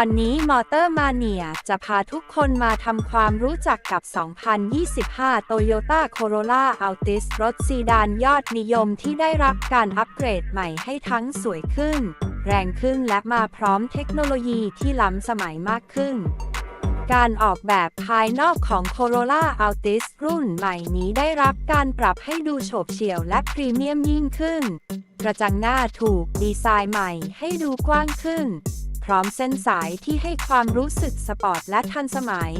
วันนี้มอเตอร์มาเนียจะพาทุกคนมาทำความรู้จักกับ 2025 Toyota Corolla Altis รถซีดานยอดนิยมที่ได้รับการอัปเกรดใหม่ให้ทั้งสวยขึ้น แรงขึ้นและมาพร้อมเทคโนโลยีที่ล้ำสมัยมากขึ้นการออกแบบภายนอกของ Corolla Altis รุ่นใหม่นี้ได้รับการปรับให้ดูโฉบเฉี่ยวและพรีเมียมยิ่งขึ้น กระจังหน้าถูกดีไซน์ใหม่ให้ดูกว้างขึ้น พร้อมเส้นสายที่ให้ความรู้สึกสปอร์ตและทันสมัย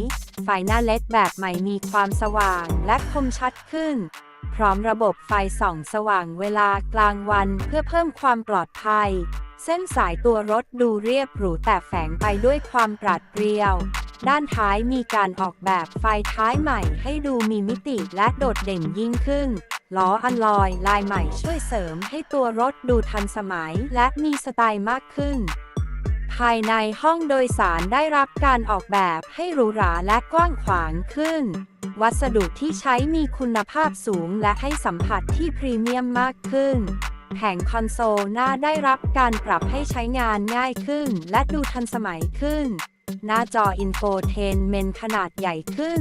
ไฟหน้าเล็ดแบบใหม่มีความสว่างและคมชัดขึ้น พร้อมระบบไฟส่องสว่างเวลากลางวันเพื่อเพิ่มความปลอดภัย เส้นสายตัวรถดูเรียบหรูแต่แฝงไปด้วยความปราดเปรียว ด้านท้ายมีการออกแบบไฟท้ายใหม่ให้ดูมีมิติและโดดเด่นยิ่งขึ้นล้ออัลลอยลายใหม่ช่วยเสริมให้ตัวรถดูทันสมัยและมีสไตล์มากขึ้น ภายในห้องโดยสารได้รับการออกแบบให้หรูหราและกว้างขวางขึ้น วัสดุที่ใช้มีคุณภาพสูงและให้สัมผัสที่พรีเมียมมากขึ้น แผงคอนโซลหน้าได้รับการปรับให้ใช้งานง่ายขึ้น และดูทันสมัยขึ้น หน้าจออินโฟเทนเมนขนาดใหญ่ขึ้น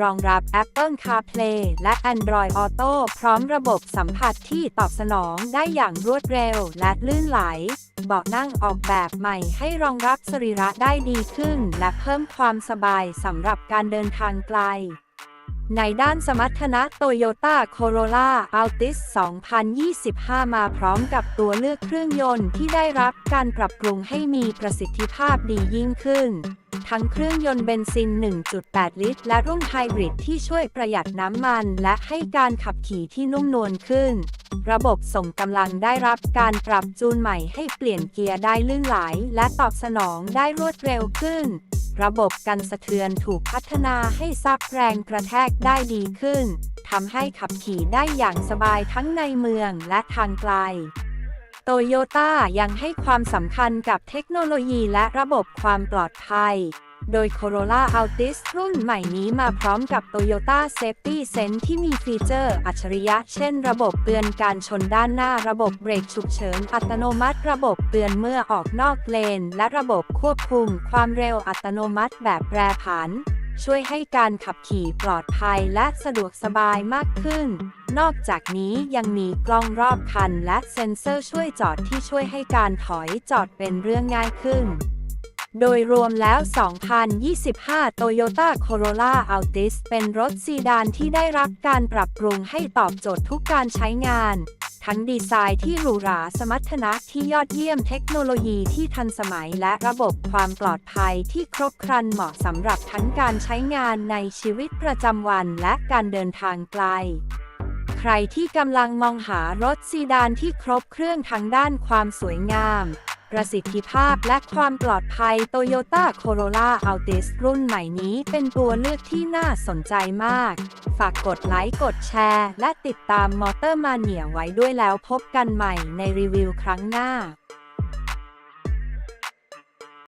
รองรับ Apple CarPlay และ Android Auto พร้อมระบบสัมผัสที่ตอบสนองได้อย่างรวดเร็วและลื่นไหล เบาะนั่งออกแบบใหม่ให้รองรับสรีระได้ดีขึ้น และเพิ่มความสบายสำหรับการเดินทางไกล ในด้านสมรรถนะ Toyota Corolla Altis 2025 มาพร้อมกับตัวเลือกเครื่องยนต์ที่ได้รับการปรับปรุงให้มีประสิทธิภาพดียิ่งขึ้น ทั้งเครื่องยนต์เบนซิน 1.8 ลิตร และรุ่นไฮบริดที่ช่วยประหยัดน้ำมัน และให้การขับขี่ที่นุ่มนวลขึ้น ระบบส่งกำลังได้รับการปรับจูนใหม่ให้เปลี่ยนเกียร์ได้ลื่นไหล และตอบสนองได้รวดเร็วขึ้น ระบบกันสะเทือนถูกพัฒนาให้ซับแรงกระแทกได้ดีขึ้นทำให้ขับขี่ได้อย่างสบายทั้งในเมืองและทางไกล โตโยต้ายังให้ความสำคัญกับเทคโนโลยีและระบบความปลอดภัย โดย Corolla Altis รุ่นใหม่นี้มาพร้อมกับ Toyota Safety Sense ที่มีฟีเจอร์อัจฉริยะ เช่น ระบบเตือนการชนด้านหน้า ระบบเบรกฉุกเฉิน อัตโนมัติ ระบบเตือนเมื่อออกนอกเลน และระบบควบคุม ความเร็วอัตโนมัติแบบแปรผันช่วยให้การขับขี่ปลอดภัยและสะดวกสบายมากขึ้น นอกจากนี้ยังมีกล้องรอบคันและเซ็นเซอร์ช่วยจอดที่ช่วยให้การถอยจอดเป็นเรื่องง่ายขึ้น โดยรวมแล้ว 2025 Toyota Corolla Altis เป็นรถซีดานที่ได้รับการปรับปรุงให้ตอบโจทย์ทุกการใช้งาน ทั้งดีไซน์ที่หรูหราสมรรถนะที่ยอดเยี่ยมเทคโนโลยีที่ทันสมัยและระบบความปลอดภัยที่ครบครันเหมาะสำหรับทั้งการใช้งานในชีวิตประจำวันและการเดินทางไกลใครที่กำลังมองหารถซีดานที่ครบเครื่องทั้งด้านความสวยงาม ประสิทธิภาพและความปลอดภัย Toyota Corolla Altis รุ่นใหม่นี้เป็นตัวเลือกที่น่าสนใจมาก ฝากกดไลค์ กดแชร์ และติดตามมอเตอร์มาเนียไว้ด้วยแล้วพบกันใหม่ในรีวิวครั้งหน้า